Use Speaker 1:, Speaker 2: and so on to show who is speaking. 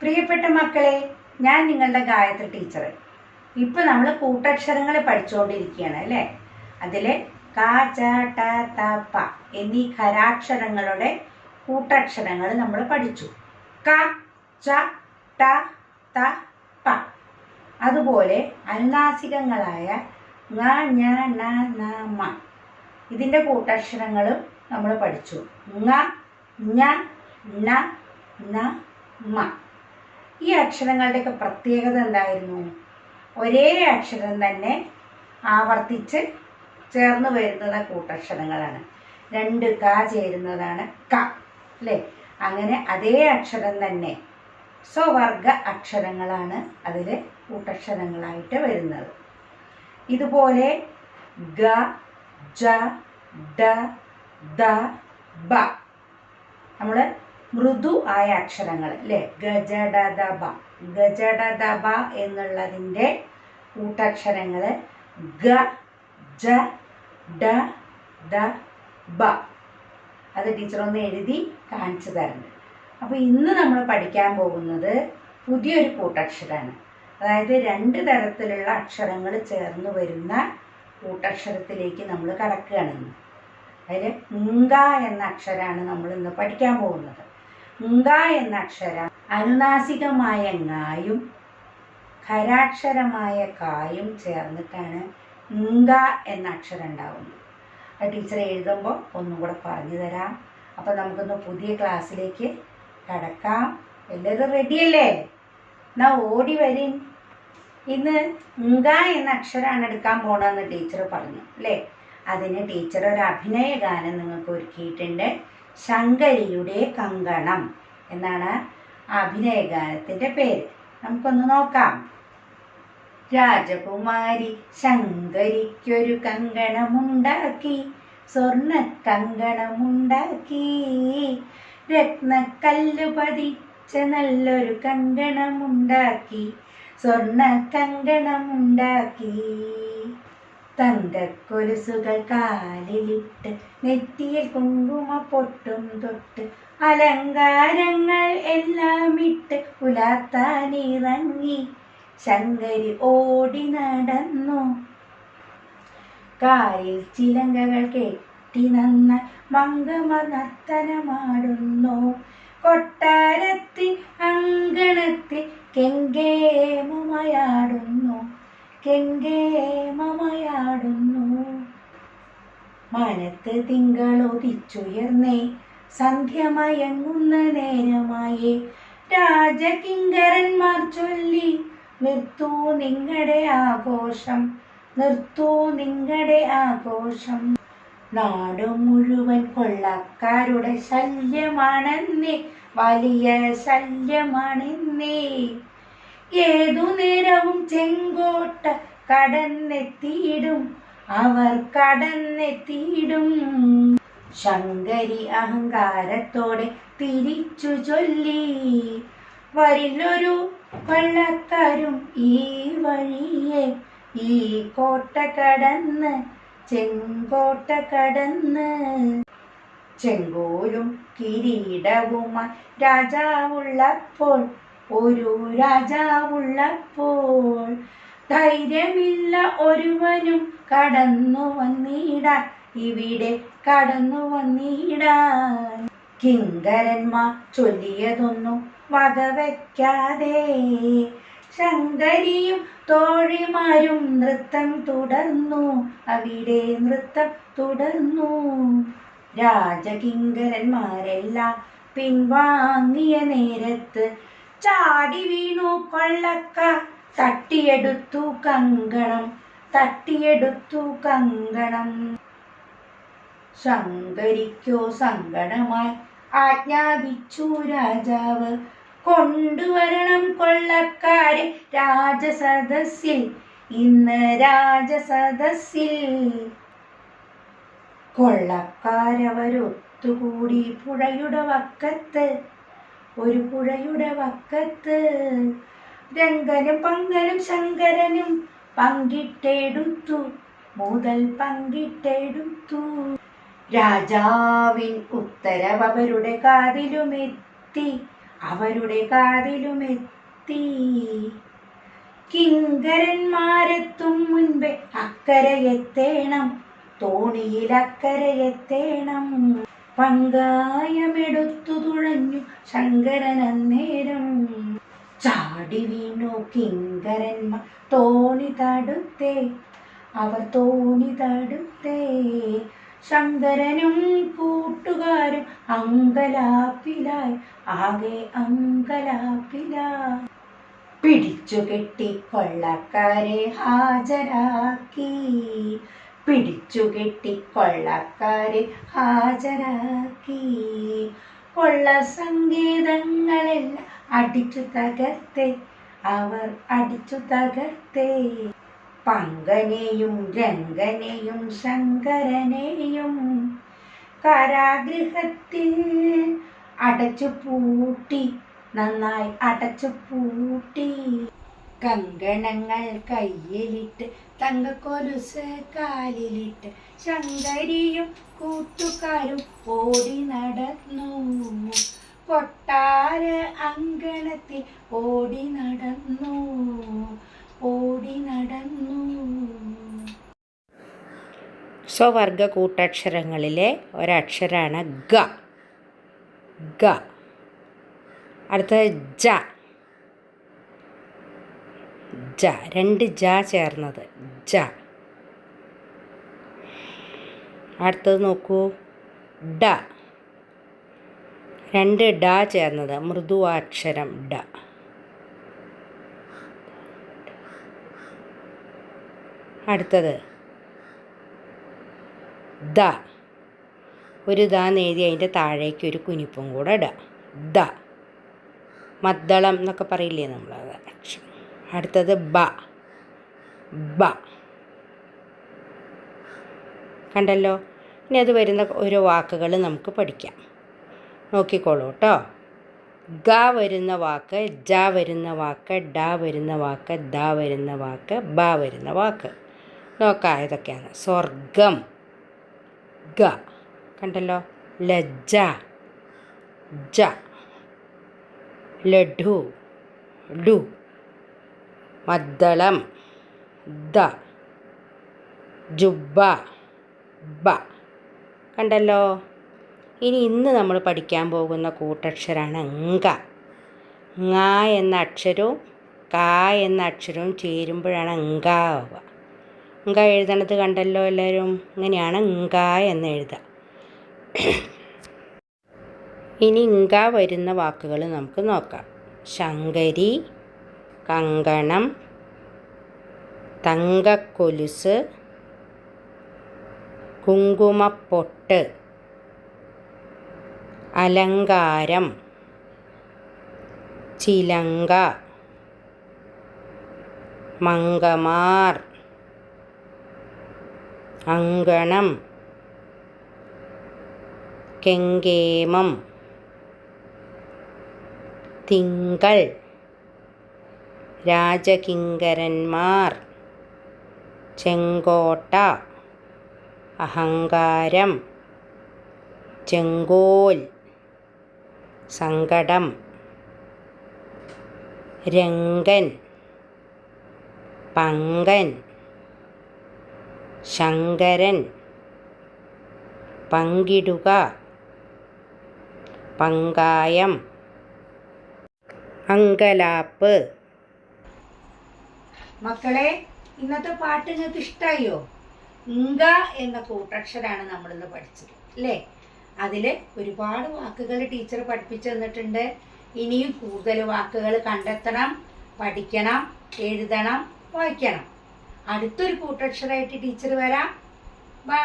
Speaker 1: പ്രിയപ്പെട്ട മക്കളെ ഞാൻ നിങ്ങളുടെ ഗായത്രി ടീച്ചർ ഇപ്പൊ നമ്മൾ കൂട്ടക്ഷരങ്ങൾ പഠിച്ചുകൊണ്ടിരിക്കുകയാണ് അല്ലേ? അതിലെ കാ ച ട ത പ എന്നീ ഖരാക്ഷരങ്ങളുടെ കൂട്ടക്ഷരങ്ങൾ നമ്മൾ പഠിച്ചു. ക ച ട ത പ. അതുപോലെ അനുനാസികങ്ങളായ ങ ഞ ന ന മ. ഇതിന്റെ കൂട്ടക്ഷരങ്ങളും നമ്മൾ പഠിച്ചു. ങ ഞ ന ന മ. ഈ അക്ഷരങ്ങളുടെയൊക്കെ പ്രത്യേകത എന്തായിരുന്നു? ഒരേ അക്ഷരം തന്നെ ആവർത്തിച്ച് ചേർന്ന് വരുന്നത് കൂട്ടക്ഷരങ്ങളാണ്. രണ്ട് ക ചേരുന്നതാണ് ക അല്ലേ? അങ്ങനെ അതേ അക്ഷരം തന്നെ സ്വവർഗ അക്ഷരങ്ങളാണ് അതിൽ കൂട്ടക്ഷരങ്ങളായിട്ട് വരുന്നത്. ഇതുപോലെ ഗ ജ ഡ ദ ബ. നമ്മൾ മൃദു ആയ അക്ഷരങ്ങൾ അല്ലേ ഗജഡദബ ഗജഡദബ എന്നുള്ളതിന്റെ കൂട്ടക്ഷരങ്ങൾ ഗ ജ ഡ ദ ബ. അത് ടീച്ചർ ഒന്ന് എഴുതി കാണിച്ചു തരുന്നുണ്ട് അപ്പോൾ ഇന്ന് നമ്മൾ പഠിക്കാൻ പോകുന്നത് പുതിയൊരു കൂട്ടക്ഷരമാണ് അതായത് രണ്ട് തരത്തിലുള്ള അക്ഷരങ്ങൾ ചേർന്ന് വരുന്ന കൂട്ടക്ഷരത്തിലേക്ക് നമ്മൾ കടക്കുകയാണ് അതിൽ ങ്ക എന്ന അക്ഷരമാണ് നമ്മൾ ഇന്ന് പഠിക്കാൻ പോകുന്നത്. ങ്ക എന്ന അക്ഷരം. അനുനാസികമായ ങ്ങായും ഖരാക്ഷരമായ കായും ചേർന്നിട്ടാണ് ങ്ക എന്ന അക്ഷരം ഉണ്ടാവുന്നത്. അത് ടീച്ചർ എഴുതുമ്പോൾ ഒന്നും കൂടെ പറഞ്ഞു തരാം. അപ്പോൾ നമുക്കൊന്ന് പുതിയ ക്ലാസ്സിലേക്ക് കടക്കാം. എല്ലാവരും റെഡിയല്ലേ എന്നാ ഓടി വരും ഇന്ന് ങ്ക എന്ന അക്ഷരമാണ് എടുക്കാൻ പോണെന്ന് ടീച്ചർ പറഞ്ഞു അല്ലേ? അതിന് ടീച്ചർ ഒരു അഭിനയ ഗാനം നിങ്ങൾക്ക് ഒരുക്കിയിട്ടുണ്ട്. ശങ്കരിയുടെ കങ്കണം എന്നാണ് ആ അഭിനയ പേര്. നമുക്കൊന്ന് നോക്കാം. രാജകുമാരി ശങ്കരിക്കൊരു കങ്കണമുണ്ടാക്കി സ്വർണ കങ്കണമുണ്ടാക്കി രത്നക്കല്ല് പതിച്ച നല്ലൊരു കങ്കണമുണ്ടാക്കി സ്വർണ കങ്കണമുണ്ടാക്കി തങ്കക്കൊലുസുകൾ കാലിലിട്ട് നെറ്റിയിൽ കുങ്കുമ പൊട്ടും തൊട്ട് അലങ്കാരങ്ങൾ എല്ലാം ഇട്ട് പുലർത്താനിറങ്ങി ശങ്കരി ഓടി നടന്നു. കാലിൽ ചിലങ്കകൾ കെട്ടി നന്ന മങ്കമ നർത്തനമാടുന്നു. കൊട്ടാരത്തിൽ അങ്കണത്തിൽ കെങ്കേമയാടുന്നു കെങ്കേമയാടുന്നു മനത്ത് തിങ്കളൊതിച്ചുയർന്നേ സന്ധ്യമയങ്ങുന്ന നേരമായേ രാജകിങ്കരന്മാർ ചൊല്ലി നിർത്തൂ നിങ്ങളുടെ ആഘോഷം നിർത്തൂ നിങ്ങളുടെ ആഘോഷം. നാടു മുഴുവൻ കൊള്ളക്കാരുടെ ശല്യമാണെന്നേ വലിയ ശല്യമാണെന്നേ. ഏതു നേരവും ചെങ്കോട്ട കടന്നെത്തിയിടും. അവർ കടന്നെത്തിയിടും. ശങ്കരി അഹങ്കാരത്തോടെ തിരിച്ചു ചൊല്ലി. വരില്ലൊരു വള്ളക്കാരും ഈ വഴിയെ ഈ കോട്ട കടന്ന് ചെങ്കോട്ട കടന്ന്. ചെങ്കോലും കിരീടവുമായി രാജാവുള്ളപ്പോൾ ഒരു രാജാവുള്ളപ്പോൾ ധൈര്യമില്ല ഒരുവനും കടന്നു വന്നിടാൻ. ഇവിടെ കടന്നു വന്നിടാൻ. കിങ്കരന്മാർ ചൊല്ലിയതൊന്നും വകവെക്കാതെ. ശങ്കരിയും തോഴിമാരും നൃത്തം തുടർന്നു. അവിടെ നൃത്തം തുടർന്നു. രാജകിങ്കരന്മാരെല്ലാം പിൻവാങ്ങിയ നേരത്ത് ചാടി വീണു പള്ളക്ക തട്ടിയെടുത്തു കങ്കണം തട്ടിയെടുത്തു കങ്കണം. ശങ്കരിക്കോ സങ്കടമായി ആജ്ഞാപിച്ചു രാജാവ്. കൊണ്ടുവരണം കൊള്ളക്കാരെ രാജസദസ്സിൽ ഇന്ന് രാജസദസ്സിൽ. കൊള്ളക്കാരവരൊത്തുകൂടി പുഴയുടെ വക്കത്ത്. ഒരു പുഴയുടെ വക്കത്ത്. രംഗനും പങ്കനും ശങ്കരനും പങ്കിട്ടെടുത്തു. മുതൽ പങ്കിട്ടെടുത്തു. രാജാവിൻ ഉത്തരവ് അവരുടെ കാതിലുമെത്തി. അവരുടെ കാതിലുമെത്തി. കിങ്കരന്മാരെത്തും മുൻപേ അക്കരയെത്തേണം. തോണിയിൽ അക്കരയെത്തേണം. പങ്കായമെടുത്തു തുഴഞ്ഞു ശങ്കരൻ അന്നേരം ചാടി വീണു കിങ്കരന്മാർ തോണി തടുത്തേ അവർ തോണി തടുത്തേ. ശങ്കരനും കൂട്ടുകാരും അങ്കലാപ്പിലായി ആകെ അങ്കലാപ്പിലായി. പിടിച്ചു കെട്ടി കൊള്ളക്കാരെ ഹാജരാക്കി. പിടിച്ചു കെട്ടി കൊള്ളക്കാരെ ഹാജരാക്കി. കൊള്ള സംഗീതങ്ങളെല്ലാം അടിച്ചു തകർത്തേ. അവർ അടിച്ചു തകർത്തേ. പങ്കനെയും രംഗനെയും ശങ്കരനെയും കാരാഗൃഹത്തിൽ അടച്ചു പൂട്ടി നന്നായി അടച്ചു പൂട്ടി കങ്കണങ്ങൾ കയ്യിലിട്ട് തങ്കക്കൊലുസ് കാലിലിട്ട് ശങ്കരിയും കൂട്ടുകാരും ഓടി നടന്നു. കൊട്ടാര അങ്കണത്തിൽ ഓടി നടന്നു ഓടി നടന്നു.
Speaker 2: സ്വവർഗ കൂട്ടക്ഷരങ്ങളിലെ ഒരക്ഷരാണ് ഗ. ഗ. അടുത്തത് ജ. ജ രണ്ട് ജ ചേർന്നത്. ജ. അടുത്തത് നോക്കൂ. ഡ. രണ്ട് ഡ ചേർന്നത്. മൃദുവാക്ഷരം ഡ. അടുത്തത്. ദ. ഒരു ദ എഴുതി അതിന്റെ താഴേക്ക് ഒരു കുനിപ്പും കൂടെ ഇടാം. ദ. മദ്ദളം എന്നൊക്കെ പറയില്ലേ നമ്മൾ അത് അക്ഷരം. അടുത്തത് ബ. ബ. കണ്ടല്ലോ? ഇനി അത് വരുന്ന ഓരോ വാക്കുകൾ നമുക്ക് പഠിക്കാം. നോക്കിക്കോളൂ കേട്ടോ ഗ വരുന്ന വാക്ക് ജ വരുന്ന വാക്ക് ഡ വരുന്ന വാക്ക് ദ വരുന്ന വാക്ക് ബ വരുന്ന വാക്ക്. നോക്കാം ഇതൊക്കെയാണ്. സ്വർഗം. ഗ. കണ്ടല്ലോ? ലജ്ജ. ജ. ലഡു. ഡു. മദ്ദളം. ദ. ജുബ്ബ. ബ. കണ്ടല്ലോ? ഇനി ഇന്ന് നമ്മൾ പഠിക്കാൻ പോകുന്ന കൂട്ടക്ഷരാണ് ങ. ങ എന്ന അക്ഷരവും ക എന്ന അക്ഷരവും ചേരുമ്പോഴാണ് ങ ആവുക. ങ എഴുതണത് കണ്ടല്ലോ എല്ലാവരും? ഇങ്ങനെയാണ് ങ എന്ന് എഴുതുക. ഇനി ങ വരുന്ന വാക്കുകൾ നമുക്ക് നോക്കാം. ശങ്കരി കങ്കണം തങ്കക്കൊലുസ് കുങ്കുമപ്പൊട്ട് അലങ്കാരം ചിലങ്ക മങ്കമാർ അങ്കണം കെങ്കേമം തിങ്കൾ. രാജകിങ്കരന്മാർ. ചെങ്കോട്ട. അഹങ്കാരം. ചെങ്കോൽ. സങ്കടം. രംഗൻ. പങ്കൻ. ശങ്കരൻ. പങ്കിടുക. പങ്കായം. അങ്കലാപ്പ്.
Speaker 1: മക്കളെ ഇന്നത്തെ പാട്ട് നിങ്ങൾക്ക് ഇഷ്ടമായോ ഇങ്ക എന്ന കൂട്ടക്ഷരാണ് നമ്മളിന്ന് പഠിച്ചത് അല്ലേ? അതിൽ ഒരുപാട് വാക്കുകൾ ടീച്ചർ പഠിപ്പിച്ചു തന്നിട്ടുണ്ട്. ഇനിയും കൂടുതൽ വാക്കുകൾ കണ്ടെത്തണം പഠിക്കണം എഴുതണം വായിക്കണം. അടുത്തൊരു കൂട്ടക്ഷരമായിട്ട് ടീച്ചർ വരാം. ബൈ